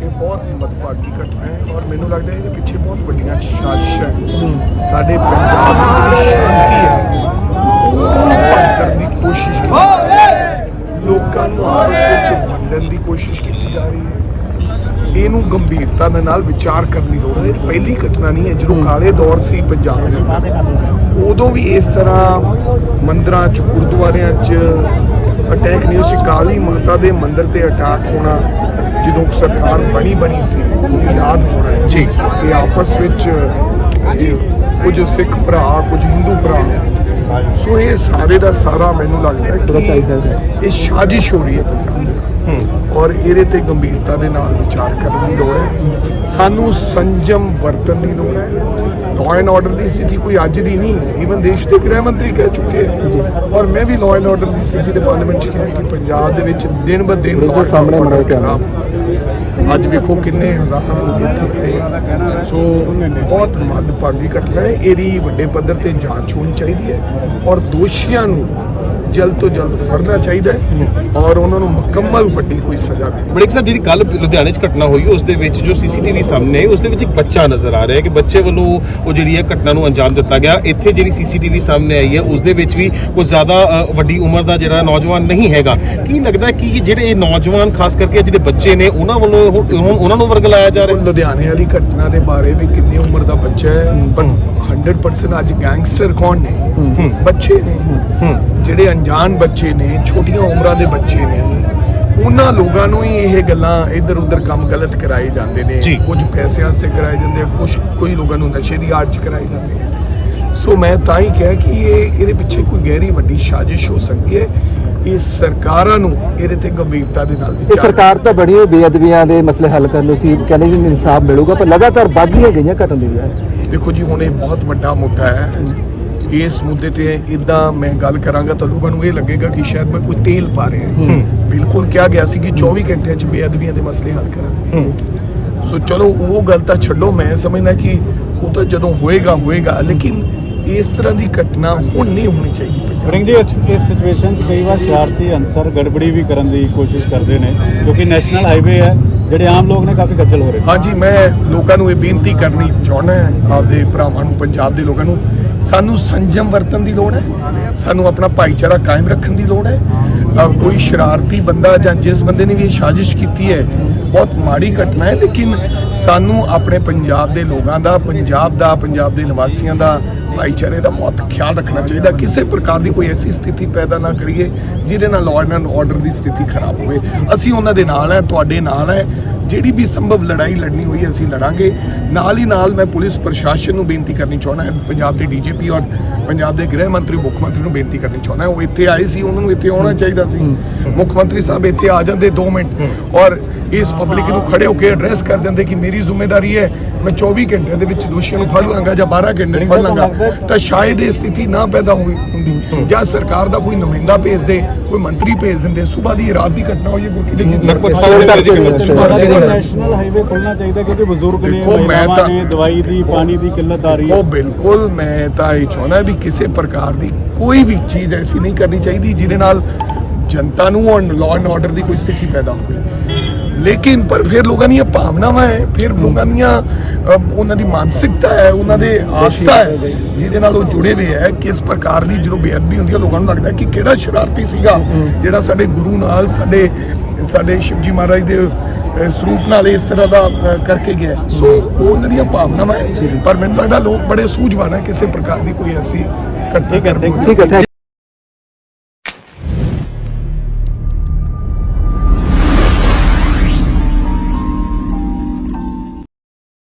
ਇਹ ਬਹੁਤ ਮਦਭਾਗੀ ਘਟਨਾ ਹੈ ਔਰ ਮੈਨੂੰ ਲੱਗਦਾ ਹੈ ਇਹਦੇ ਪਿੱਛੇ ਬਹੁਤ ਵੱਡੀਆਂ ਸਾਜ਼ਿਸ਼ਾਂ ਹੈ। ਸਾਡੇ ਪੰਜਾਬ ਦੀ ਸ਼ਾਂਤੀ ਹੈ ਉਹਨੂੰ ਕਰਨ ਦੀ ਕੋਸ਼ਿਸ਼ ਕੀਤੀ ਜਾ ਰਹੀ ਹੈ। ਲੋਕਾਂ ਨੂੰ ਆਪਸ ਵਿੱਚ ਵੰਡਣ ਦੀ ਕੋਸ਼ਿਸ਼ ਕੀਤੀ ਜਾ ਰਹੀ ਹੈ। ਇਹਨੂੰ ਗੰਭੀਰਤਾ ਦੇ ਨਾਲ ਵਿਚਾਰ ਕਰਨ ਦੀ ਲੋੜ ਹੈ। ਪਹਿਲੀ ਘਟਨਾ ਨਹੀਂ ਹੈ ਜਦੋਂ ਕਾਲੇ ਦੌਰ ਸੀ ਪੰਜਾਬ ਦੇ। ਉਦੋਂ ਵੀ ਇਸ ਤਰ੍ਹਾਂ ਮੰਦਰਾਂ 'ਚ ਗੁਰਦੁਆਰਿਆਂ 'ਚ ਅਟੈਕ ਨਹੀਂ ਹੋਈ ਸੀ ਕਾਲੀ ਮਾਤਾ ਦੇ ਮੰਦਿਰ ਤੇ ਅਟੈਕ ਹੋਣਾ ਜਦੋਂ ਸਰਕਾਰ ਬਣੀ ਬਣੀ ਸੀ ਤੁਹਾਨੂੰ ਯਾਦ ਹੈ ਜੀ। ਕਿ ਆਪਸ ਵਿੱਚ ਕੁਝ ਸਿੱਖ ਭਰਾ ਕੁਝ ਹਿੰਦੂ ਭਰਾ। ਸੋ ਇਹ ਸਾਰੇ ਦਾ ਸਾਰਾ ਮੈਨੂੰ ਲੱਗਦਾ ਹੈ ਕਿ ਇਹ ਸਾਜ਼ਿਸ਼ ਹੋ ਰਹੀ ਹੈ ਪੰਜਾਬ ਔਰ ਇਹਦੇ ਤੇ ਗੰਭੀਰਤਾ ਦੇ ਨਾਲ ਵਿਚਾਰ ਕਰਨ ਦੀ ਲੋੜ ਹੈ। ਸਾਨੂੰ ਸੰਜਮ ਵਰਤਨ ਦੀ ਲੋੜ ਹੈ। ਲਾਅ ਐਂਡ ਆਰਡਰ ਦੀ ਸਥਿਤੀ ਕੋਈ ਅੱਜ ਦੀ ਨਹੀਂ ਈਵਨ ਦੇਸ਼ ਦੇ ਗ੍ਰਹਿ ਮੰਤਰੀ ਕਹਿ ਚੁੱਕੇ ਹੈ ਔਰ ਮੈਂ ਵੀ ਲਾਅ ਐਂਡ ਆਰਡਰ ਦੀ ਸਥਿਤੀ ਦੇ ਪਾਰਲੀਮੈਂਟ 'ਚ ਕਿਹਾ ਕਿ ਪੰਜਾਬ ਦੇ ਵਿੱਚ ਦਿਨ ਬ ਦਿਨ ਬਿਲਕੁਲ ਸਾਹਮਣੇ ਕਿ ਖਰਾਬ ਅੱਜ ਵੇਖੋ ਕਿੰਨੇ ਹਜ਼ਾਰਾਂ ਲੋਕ ਇੱਥੇ ਆਏ ਆ। ਸੋ ਬਹੁਤ ਮੰਦਭਾਗੀ ਘਟਨਾ ਹੈ। ਇਹਦੀ ਵੱਡੇ ਪੱਧਰ ਤੇ ਜਾਂਚ ਹੋਣੀ ਚਾਹੀਦੀ ਹੈ। ਔਰ ਦੋਸ਼ੀਆਂ ਨੂੰ ਜਲਦ ਤੋਂ ਜਲਦ ਫੜਨਾ ਚਾਹੀਦਾ ਹੈ ਔਰ ਉਹਨਾਂ ਨੂੰ ਮੁਕੰਮਲ ਵੱਡੀ ਕੋਈ ਸਜ਼ਾ ਦੇਣੀ ਬੜੇਕ ਸਾਹਿਬ ਜਿਹੜੀ ਕੱਲ ਲੁਧਿਆਣੇ 'ਚ ਘਟਨਾ ਹੋਈ ਉਸ ਦੇ ਵਿੱਚ ਜੋ ਸੀਸੀਟੀਵੀ ਸਾਹਮਣੇ ਉਸ ਦੇ ਵਿੱਚ ਇੱਕ ਬੱਚਾ ਨਜ਼ਰ ਆ ਰਿਹਾ ਹੈ ਕਿ ਬੱਚੇ ਵੱਲੋਂ ਉਹ ਜਿਹੜੀ ਹੈ ਘਟਨਾ ਨੂੰ ਅੰਜਾਮ ਦਿੱਤਾ ਗਿਆ। ਇੱਥੇ ਜਿਹੜੀ ਸੀਸੀਟੀਵੀ ਸਾਹਮਣੇ ਆਈ ਹੈ ਉਸ ਦੇ ਵਿੱਚ ਵੀ ਕੁਝ ਜ਼ਿਆਦਾ ਵੱਡੀ ਉਮਰ ਦਾ ਜਿਹੜਾ ਨੌਜਵਾਨ ਨਹੀਂ ਹੈਗਾ। ਕੀ ਲੱਗਦਾ ਕਿ ਜਿਹੜੇ ਇਹ ਨੌਜਵਾਨ ਖਾਸ ਕਰਕੇ ਜਿਹੜੇ ਬੱਚੇ ਨੇ ਉਹਨਾਂ ਵੱਲੋਂ ਉਹ- ਉਹ- ਉਹਨਾਂ ਨੂੰ ਵਰਗਲਾਇਆ ਜਾ ਰਿਹਾ? ਲੁਧਿਆਣੇ ਵਾਲੀ ਘਟਨਾ ਦੇ ਬਾਰੇ ਵੀ ਕਿੰਨੀ ਉਮਰ ਦਾ ਬੱਚਾ ਹੈ ਪਰ 100% ਅੱਜ ਗੈਂਗਸਟਰ ਕੌਣ ਨੇ? ਬੱਚੇ ਨੇ। ਜਿਹੜੇ ਅਣਜਾਣ ਬੱਚੇ ਨੇ ਛੋਟੀਆਂ ਉਮਰਾਂ ਦੇ ਬੱਚੇ ਨੇ ਉਹਨਾਂ ਲੋਕਾਂ ਨੂੰ ਹੀ ਇਹ ਗੱਲਾਂ ਇੱਧਰ ਉੱਧਰ ਕੰਮ ਗਲਤ ਕਰਾਏ ਜਾਂਦੇ ਨੇ। ਕੁਝ ਪੈਸਿਆਂ ਵਾਸਤੇ ਕਰਾਏ ਜਾਂਦੇ ਆ ਕੁਝ ਕੋਈ ਲੋਕਾਂ ਨੂੰ ਨਸ਼ੇ ਦੀ ਆੜ ਚ ਕਰਾਏ ਜਾਂਦੇ ਆ। ਸੋ ਮੈਂ ਤਾਂ ਹੀ ਕਿਹਾ ਕਿ ਇਹ ਇਹਦੇ ਪਿੱਛੇ ਕੋਈ ਗਹਿਰੀ ਵੱਡੀ ਸਾਜ਼ਿਸ਼ ਹੋ ਸਕਦੀ ਹੈ। ਇਹ ਸਰਕਾਰਾਂ ਨੂੰ ਇਹਦੇ ਤੇ ਗੰਭੀਰਤਾ ਦੇ ਨਾਲ ਇਹ ਵਿਚਾਰ ਸਰਕਾਰ ਤਾਂ ਬੜੀ ਬੇਅਦਬੀਆਂ ਦੇ ਮਸਲੇ ਹੱਲ ਕਰਨ ਨੂੰ ਸੀ ਕਹਿੰਦੇ ਜੀ ਇਨਸਾਫ ਮਿਲੂਗਾ ਪਰ ਲਗਾਤਾਰ ਵੱਧਦੀਆਂ ਗਈਆਂ ਘਟਨ ਦੀ ਬਜਾਏ ਦੇਖੋ ਜੀ ਹੁਣ ਇਹ ਬਹੁਤ ਵੱਡਾ ਮੁੱਦਾ ਹੈ। ਇਸ ਮੁੱਦੇ ਤੇ ਇਦਾਂ ਮੈਂ ਗੱਲ ਕਰਾਂਗਾ ਤਾਂ ਲੋਕਾਂ ਨੂੰ ਇਹ ਲੱਗੇਗਾ ਕਿ ਸ਼ਾਇਦ ਮੈਂ ਕੋਈ ਤੇਲ ਪਾ ਰਿਹਾ ਬਿਲਕੁਲ ਕਿਹਾ ਗਿਆ ਸੀ ਕਿ 24 ਘੰਟਿਆਂ 'ਚ ਬੇਅਦਬੀਆਂ ਦੇ ਮਸਲੇ ਹੱਲ ਕਰਾਂਗੇ ਸੋ ਚਲੋ ਉਹ ਗੱਲ ਤਾਂ ਛੱਡੋ ਮੈਂ ਸਮਝਦਾ ਕਿ ਉਹ ਤਾਂ ਜਦੋਂ ਹੋਏਗਾ ਹੋਏਗਾ ਲੇਕਿਨ ਇਸ ਤਰ੍ਹਾਂ ਦੀ ਘਟਨਾ ਹੁਣ ਨਹੀਂ ਹੋਣੀ ਚਾਹੀਦੀ ਵੜਿੰਗ ਜੀ ਇਸ ਇਸ ਸਿਚੁਏਸ਼ਨ 'ਚ ਕਈ ਵਾਰ ਸ਼ਰਾਰਤੀ ਅਨਸਰ ਗੜਬੜੀ ਵੀ ਕਰਨ ਦੀ ਕੋਸ਼ਿਸ਼ ਕਰਦੇ ਨੇ ਕਿਉਂਕਿ ਨੈਸ਼ਨਲ ਹਾਈਵੇ ਹੈ ਜਿਹੜੇ ਆਮ ਲੋਕ ਨੇ ਕਾਫੀ ਖੱਜਲ ਹੋ ਰਹੇ ਹਾਂਜੀ ਮੈਂ ਲੋਕਾਂ ਨੂੰ ਇਹ ਬੇਨਤੀ ਕਰਨੀ ਚਾਹੁੰਦਾ ਹਾਂ ਆਪਦੇ ਭਰਾਵਾਂ ਨੂੰ ਪੰਜਾਬ ਦੇ ਲੋਕਾਂ ਨੂੰ ਸਾਨੂੰ ਸੰਜਮ ਵਰਤਣ ਦੀ ਲੋੜ ਹੈ। ਸਾਨੂੰ ਆਪਣਾ ਭਾਈਚਾਰਾ ਕਾਇਮ ਰੱਖਣ ਦੀ ਲੋੜ ਹੈ। ਕੋਈ ਸ਼ਰਾਰਤੀ ਬੰਦਾ ਜਾਂ ਜਿਸ ਬੰਦੇ ਨੇ ਵੀ ਇਹ ਸਾਜ਼ਿਸ਼ ਕੀਤੀ ਹੈ, ਬਹੁਤ ਮਾੜੀ ਘਟਨਾ ਹੈ। ਲੇਕਿਨ ਸਾਨੂੰ ਆਪਣੇ ਪੰਜਾਬ ਦੇ ਲੋਕਾਂ ਦਾ, ਪੰਜਾਬ ਦਾ, ਪੰਜਾਬ ਦੇ ਨਿਵਾਸੀਆਂ ਦਾ ਭਾਈਚਾਰੇ ਦਾ ਬਹੁਤ ਖਿਆਲ ਰੱਖਣਾ ਚਾਹੀਦਾ। ਕਿਸੇ ਪ੍ਰਕਾਰ ਦੀ ਕੋਈ ਐਸੀ ਸਥਿਤੀ ਪੈਦਾ ਨਾ ਕਰੀਏ ਜਿਹਦੇ ਨਾਲ ਲਾਅ ਐਂਡ ਆਰਡਰ ਦੀ ਸਥਿਤੀ ਖਰਾਬ ਹੋਵੇ। ਅਸੀਂ ਉਹਨਾਂ ਦੇ ਨਾਲ ਹੈ ਤੁਹਾਡੇ ਨਾਲ ਹੈ। ਜਿਹੜੀ ਵੀ ਸੰਭਵ ਲੜਾਈ ਲੜਨੀ ਹੋਈ ਅਸੀਂ ਲੜਾਂਗੇ। ਨਾਲ ਹੀ ਨਾਲ ਮੈਂ ਪੁਲਿਸ ਪ੍ਰਸ਼ਾਸਨ ਨੂੰ ਬੇਨਤੀ ਕਰਨੀ ਚਾਹੁੰਦਾ ਹਾਂ ਪੰਜਾਬ ਦੇ ਡੀਜੀਪੀ ਔਰ ਪੰਜਾਬ ਦੇ ਗ੍ਰਹਿ ਮੰਤਰੀ ਮੁੱਖ ਮੰਤਰੀ ਨੂੰ ਬੇਨਤੀ ਕਰਨੀ ਚਾਹੁੰਦਾ ਹਾਂ। ਉਹ ਇੱਥੇ ਆਏ ਸੀ ਉਹਨਾਂ ਨੂੰ ਇੱਥੇ ਆਉਣਾ ਚਾਹੀਦਾ ਸੀ। ਮੁੱਖ ਮੰਤਰੀ ਸਾਹਿਬ ਇੱਥੇ ਆ ਜਾਂਦੇ 2 ਮਿੰਟ। ਔਰ ਇਸ ਪਬਲਿਕ ਨੂੰ ਖੜੇ ਹੋ ਕੇ ਐਡਰੈਸ ਕਰ ਦਿੰਦੇ ਕਿ ਮੇਰੀ ਜ਼ਿੰਮੇਵਾਰੀ ਹੈ ਮੈਂ 24 ਘੰਟੇ ਦੇ ਵਿੱਚ ਦੋਸ਼ੀਆਂ ਨੂੰ ਫੜ ਲਾਂਗਾ ਜਾਂ 12 ਘੰਟੇ ਫੜ ਲਾਂਗਾ ਤਾਂ ਸ਼ਾਇਦ ਇਹ ਸਥਿਤੀ ਨਾ ਪੈਦਾ ਹੋਈ ਹੁੰਦੀ ਜਾਂ ਸਰਕਾਰ ਦਾ ਕੋਈ ਨੁਮਾਇੰਦਾ ਭੇਜ ਦੇ ਕੋਈ ਮੰਤਰੀ ਭੇਜ ਦਿੰਦੇ। ਸਵੇਰ ਦੀ ਰਾਤ ਦੀ ਘਟਨਾ ਹੋਈ ਹੈ ਗੁਰਕੀ ਦੇ ਲਗਭਗ। ਨੈਸ਼ਨਲ ਹਾਈਵੇ ਖੁੱਲਣਾ ਚਾਹੀਦਾ ਕਿਉਂਕਿ ਬਜ਼ੁਰਗ ਨੇ ਦੇਖੋ, ਮੈਂ ਮਹਿਲਾਵਾਂ ਤਾਂ- ਨੇ ਦਵਾਈ ਦੀ ਪਾਣੀ ਦੀ ਕਿੱਲਤ ਆ ਰਹੀ ਉਹ ਹੈ ਬਿਲਕੁਲ ਮੈਂ ਤਾਂ ਇਹ ਚਾਹੁੰਦਾ ਵੀ ਕਿਸੇ ਪ੍ਰਕਾਰ ਦੀ ਕੋਈ ਵੀ ਚੀਜ਼ ਐਸੀ ਨਹੀਂ ਕਰਨੀ ਚਾਹੀਦੀ ਜਿਹਦੇ ਨਾਲ ਜਨਤਾ ਨੂੰ ਔਰ ਲਾਅ ਐਂਡ ਆਰਡਰ ਦੀ ਕੋਈ ਸਥਿਤੀ ਪੈਦਾ ਹੋਵੇ। ਲੇਕਿਨ ਪਰ ਫਿਰ ਲੋਕਾਂ ਦੀਆਂ ਭਾਵਨਾਵਾਂ ਹੈ ਫਿਰ ਲੋਕਾਂ ਦੀਆਂ ਉਹਨਾਂ ਦੀ ਮਾਨਸਿਕਤਾ ਹੈ ਉਹਨਾਂ ਦੇ ਆਸਥਾ ਹੈ ਜਿਹਦੇ ਨਾਲ ਉਹ ਜੁੜੇ ਹੋਏ ਹੈ ਕਿਸ ਪ੍ਰਕਾਰ ਦੀ ਜਦੋਂ ਬੇਅਦਬੀ ਹੁੰਦੀ ਹੈ ਲੋਕਾਂ ਨੂੰ ਲੱਗਦਾ ਕਿ ਕਿਹੜਾ ਸ਼ਰਾਰਤੀ ਸੀਗਾ ਜਿਹੜਾ ਸਾਡੇ ਗੁਰੂ ਨਾਲ ਸਾਡੇ ਸਾਡੇ ਸ਼ਿਵਜੀ ਮਹਾਰਾਜ ਦੇ ਸਰੂਪ ਨਾਲ ਇਸ ਤਰ੍ਹਾਂ ਦਾ ਕਰਕੇ ਗਿਆ। ਸੋ ਉਹ ਉਹਨਾਂ ਦੀਆਂ ਭਾਵਨਾਵਾਂ ਹੈ ਪਰ ਮੈਨੂੰ ਲੱਗਦਾ ਲੋਕ ਬੜੇ ਸੂਝਵਾਨ ਹੈ ਕਿਸੇ ਪ੍ਰਕਾਰ ਦੀ ਕੋਈ ਐਸੀ ਘਟਨਾ ਕਰਨੀ ਠੀਕ ਹੈ.